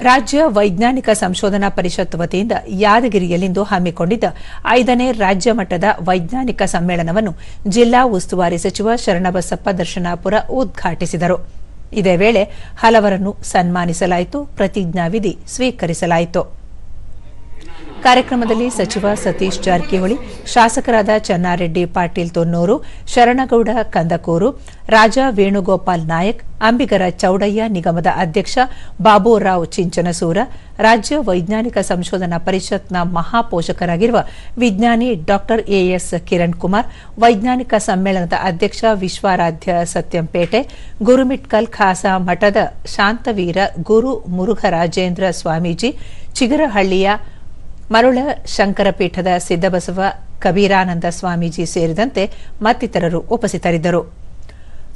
ರಾಜ್ಯ ವೈಜ್ಞಾನಿಕ ಸಂಶೋಧನಾ ಪರಿಷತ್ ವತಿಯಿಂದ ಯಾದಗಿರಿಯಲ್ಲಿಂದು ಹಮ್ಮಿಕೊಂಡಿದ್ದ ಐದನೇ ರಾಜ್ಯ ಮಟ್ಟದ ವೈಜ್ಞಾನಿಕ ಸಮ್ಮೇಳನವನ್ನು ಜಿಲ್ಲಾ ಉಸ್ತುವಾರಿ ಸಚಿವ ಶರಣಬಸಪ್ಪ ದರ್ಶನಾಪುರ ಉದ್ಘಾಟಿಸಿದರು. ಇದೇ ವೇಳೆ ಹಲವರನ್ನು ಸನ್ಮಾನಿಸಲಾಯಿತು, ಪ್ರತಿಜ್ಞಾವಿಧಿ ಸ್ವೀಕರಿಸಲಾಯಿತು. ಕಾರ್ಯಕ್ರಮದಲ್ಲಿ ಸಚಿವ ಸತೀಶ್ ಜಾರಕಿಹೊಳಿ, ಶಾಸಕರಾದ ಚನ್ನಾರೆಡ್ಡಿ ಪಾಟೀಲ್ ತೊನ್ನೂರು, ಶರಣಗೌಡ ಕಂದಕೂರು, ರಾಜ ವೇಣುಗೋಪಾಲ್ ನಾಯಕ್, ಅಂಬಿಗರ ಚೌಡಯ್ಯ ನಿಗಮದ ಅಧ್ಯಕ್ಷ ಬಾಬುರಾವ್ ಚಿಂಚನಸೂರ, ರಾಜ್ಯ ವೈಜ್ಞಾನಿಕ ಸಂಶೋಧನಾ ಪರಿಷತ್ನ ಮಹಾಪೋಷಕರಾಗಿರುವ ವಿಜ್ಞಾನಿ ಡಾ ಎಎಸ್ ಕಿರಣ್ ಕುಮಾರ್ ವೈಜ್ಞಾನಿಕ ಸಮ್ಮೇಳನದ ಅಧ್ಯಕ್ಷ ವಿಶ್ವಾರಾಧ್ಯ ಸತ್ಯಂಪೇಟೆ, ಗುರುಮಿಟ್ಕಲ್ ಖಾಸಾ ಮಠದ ಶಾಂತವೀರ ಗುರು ಮುರುಘರಾಜೇಂದ್ರ ಸ್ವಾಮೀಜಿ, ಚಿಗರಹಳ್ಳಿಯ ಮರುಳ ಶಂಕರಪೀಠದ ಸಿದ್ದಬಸವ ಕಬೀರಾನಂದ ಸ್ವಾಮೀಜಿ ಸೇರಿದಂತೆ ಮತ್ತಿತರರು ಉಪಸ್ಥಿತರಿದ್ದರು.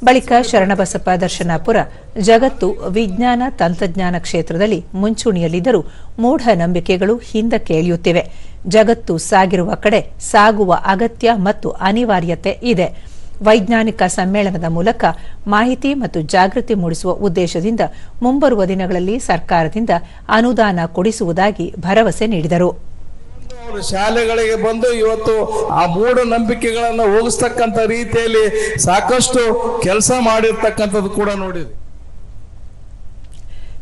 ಬಳಿಕ ಶರಣಬಸಪ್ಪ ದರ್ಶನಾಪುರ, ಜಗತ್ತು ವಿಜ್ಞಾನ ತಂತ್ರಜ್ಞಾನ ಕ್ಷೇತ್ರದಲ್ಲಿ ಮುಂಚೂಣಿಯಲ್ಲಿದ್ದರೂ ಮೂಢನಂಬಿಕೆಗಳು ಹಿಂದಕ್ಕೆ ಇಳಿಯುತ್ತಿವೆ ಜಗತ್ತು ಸಾಗಿರುವ ಕಡೆ ಸಾಗುವ ಅಗತ್ಯ ಮತ್ತು ಅನಿವಾರ್ಯತೆ ಇದೆ. ವೈಜ್ಞಾನಿಕ ಸಮ್ಮೇಳನದ ಮೂಲಕ ಮಾಹಿತಿ ಮತ್ತು ಜಾಗೃತಿ ಮೂಡಿಸುವ ಉದ್ದೇಶದಿಂದ ಮುಂಬರುವ ದಿನಗಳಲ್ಲಿ ಸರ್ಕಾರದಿಂದ ಅನುದಾನ ಕೊಡಿಸುವುದಾಗಿ ಭರವಸೆ ನೀಡಿದರು. ಅವರು ಶಾಲೆಗಳಿಗೆ ಬಂದು ಇವತ್ತು ಆ ಮೂಢ ನಂಬಿಕೆಗಳನ್ನು ಹೋಗಿಸ್ತಕ್ಕಂಥ ರೀತಿಯಲ್ಲಿ ಸಾಕಷ್ಟು ಕೆಲಸ ಮಾಡಿರ್ತಕ್ಕಂಥದ್ದು ಕೂಡ ನೋಡಿದೆ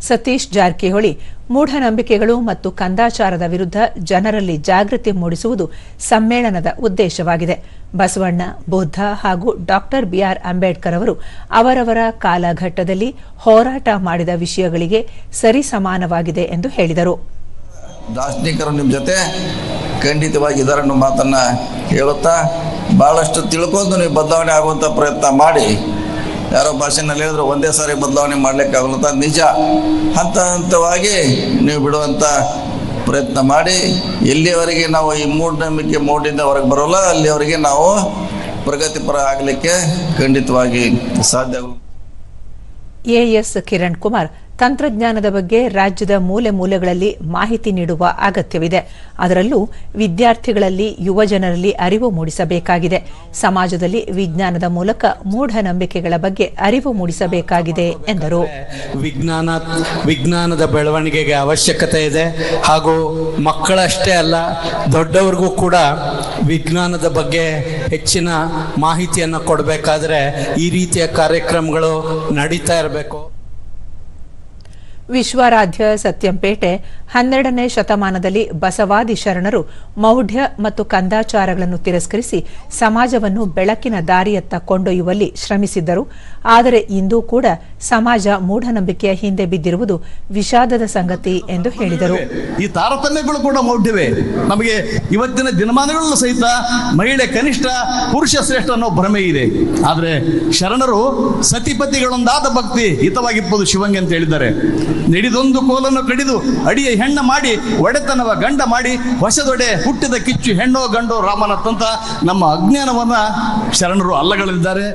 ಸತೀಶ್ ಜಾರಕಿಹೊಳಿ ಮೂಢನಂಬಿಕೆಗಳು ಮತ್ತು ಕಂದಾಚಾರದ ವಿರುದ್ಧ ಜನರಲ್ಲಿ ಜಾಗೃತಿ ಮೂಡಿಸುವುದು ಸಮ್ಮೇಳನದ ಉದ್ದೇಶವಾಗಿದೆ. ಬಸವಣ್ಣ, ಬುದ್ಧ ಹಾಗೂ ಡಾಕ್ಟರ್ ಬಿಆರ್ ಅಂಬೇಡ್ಕರ್ ಅವರು ಅವರವರ ಕಾಲಘಟ್ಟದಲ್ಲಿ ಹೋರಾಟ ಮಾಡಿದ ವಿಷಯಗಳಿಗೆ ಸರಿಸಮಾನವಾಗಿದೆ ಎಂದು ಹೇಳಿದರು. ದಾರ್ಶನಿಕರು ನಿಮ್ಮ ಜೊತೆ ಖಂಡಿತವಾಗಿ ಇದರ ಮಾತನ್ನು ಹೇಳುತ್ತಾ ಭಾಳಷ್ಟು ತಿಳ್ಕೊಂಡು ನೀವು ಬದಲಾವಣೆ ಆಗುವಂಥ ಪ್ರಯತ್ನ ಮಾಡಿ. ಯಾರೋ ಭಾಷೆನಲ್ಲಿ ಹೇಳಿದ್ರು, ಒಂದೇ ಸಾರಿ ಬದಲಾವಣೆ ಮಾಡಲಿಕ್ಕಾಗಲ್ಲ ನಿಜ. ಹಂತ ಹಂತವಾಗಿ ನೀವು ಬಿಡುವಂಥ ಪ್ರಯತ್ನ ಮಾಡಿ. ಎಲ್ಲಿಯವರೆಗೆ ನಾವು ಈ ಮೂಢನಂಬಿಕೆ ಮೂಡಿಂದ ಹೊರಗೆ ಬರೋಲ್ಲ, ಅಲ್ಲಿಯವರೆಗೆ ನಾವು ಪ್ರಗತಿಪರ ಆಗಲಿಕ್ಕೆ ಖಂಡಿತವಾಗಿ ಸಾಧ್ಯ ಎ ಎಸ್ ಕಿರಣ್ ಕುಮಾರ್ ತಂತ್ರಜ್ಞಾನದ ಬಗ್ಗೆ ರಾಜ್ಯದ ಮೂಲೆ ಮೂಲೆಗಳಲ್ಲಿ ಮಾಹಿತಿ ನೀಡುವ ಅಗತ್ಯವಿದೆ. ಅದರಲ್ಲೂ ವಿದ್ಯಾರ್ಥಿಗಳಲ್ಲಿ ಯುವಜನರಲ್ಲಿ ಅರಿವು ಮೂಡಿಸಬೇಕಾಗಿದೆ. ಸಮಾಜದಲ್ಲಿ ವಿಜ್ಞಾನದ ಮೂಲಕ ಮೂಢನಂಬಿಕೆಗಳ ಬಗ್ಗೆ ಅರಿವು ಮೂಡಿಸಬೇಕಾಗಿದೆ ಎಂದರು. ವಿಜ್ಞಾನ, ವಿಜ್ಞಾನದ ಬೆಳವಣಿಗೆಗೆ ಅವಶ್ಯಕತೆ ಇದೆ. ಹಾಗೂ ಮಕ್ಕಳಷ್ಟೇ ಅಲ್ಲ, ದೊಡ್ಡವ್ರಿಗೂ ಕೂಡ ವಿಜ್ಞಾನದ ಬಗ್ಗೆ ಹೆಚ್ಚಿನ ಮಾಹಿತಿಯನ್ನು ಕೊಡಬೇಕಾದ್ರೆ ಈ ರೀತಿಯ ಕಾರ್ಯಕ್ರಮಗಳು ನಡೀತಾ ಇರಬೇಕು. ವಿಶ್ವಾರಾಧ್ಯ ಸತ್ಯಂಪೇಟೆ ಹನ್ನೆರಡನೇ ಶತಮಾನದಲ್ಲಿ ಬಸವಾದಿ ಶರಣರು ಮೌಢ್ಯ ಮತ್ತು ಕಂದಾಚಾರಗಳನ್ನು ತಿರಸ್ಕರಿಸಿ ಸಮಾಜವನ್ನು ಬೆಳಕಿನ ದಾರಿಯತ್ತ ಕೊಂಡೊಯ್ಯುವಲ್ಲಿ ಶ್ರಮಿಸಿದ್ದರು. ಆದರೆ ಇಂದೂ ಕೂಡ ಸಮಾಜ ಮೂಢನಂಬಿಕೆಯ ಹಿಂದೆ ಬಿದ್ದಿರುವುದು ವಿಷಾದದ ಸಂಗತಿ ಎಂದು ಹೇಳಿದರು. ಈ ತಾರತಮ್ಯಗಳು ಕೂಡ ಮೌಢ್ಯವೇ. ನಮಗೆ ಇವತ್ತಿನ ದಿನಮಾನಗಳಲ್ಲೂ ಸಹಿತ ಮಹಿಳೆ ಕನಿಷ್ಠ ಪುರುಷ ಶ್ರೇಷ್ಠ ಅನ್ನೋ ಭ್ರಮೆ ಇದೆ. ಆದರೆ ಶರಣರು ಸತಿಪತಿಗಳೊಂದಾದ ಭಕ್ತಿ ಹಿತವಾಗಿಪ್ಪದು ಶಿವಂಗೆ ಅಂತ ಹೇಳಿದ್ದಾರೆ. ನಡೆದೊಂದು ಕೋಲನ್ನು ಕಡಿದು ಅಡಿಯ ಹೆಣ್ಣ ಮಾಡಿ, ಒಡೆತನವ ಗಂಡ ಮಾಡಿ ಹೊಸದೊಡೆ ಹುಟ್ಟಿದ ಕಿಚ್ಚು ಹೆಣ್ಣೋ ಗಂಡೋ ರಾಮನತ್ತಂತ ನಮ್ಮ ಅಜ್ಞಾನವನ್ನ ಶರಣರು ಅಲ್ಲಗಳಿದ್ದಾರೆ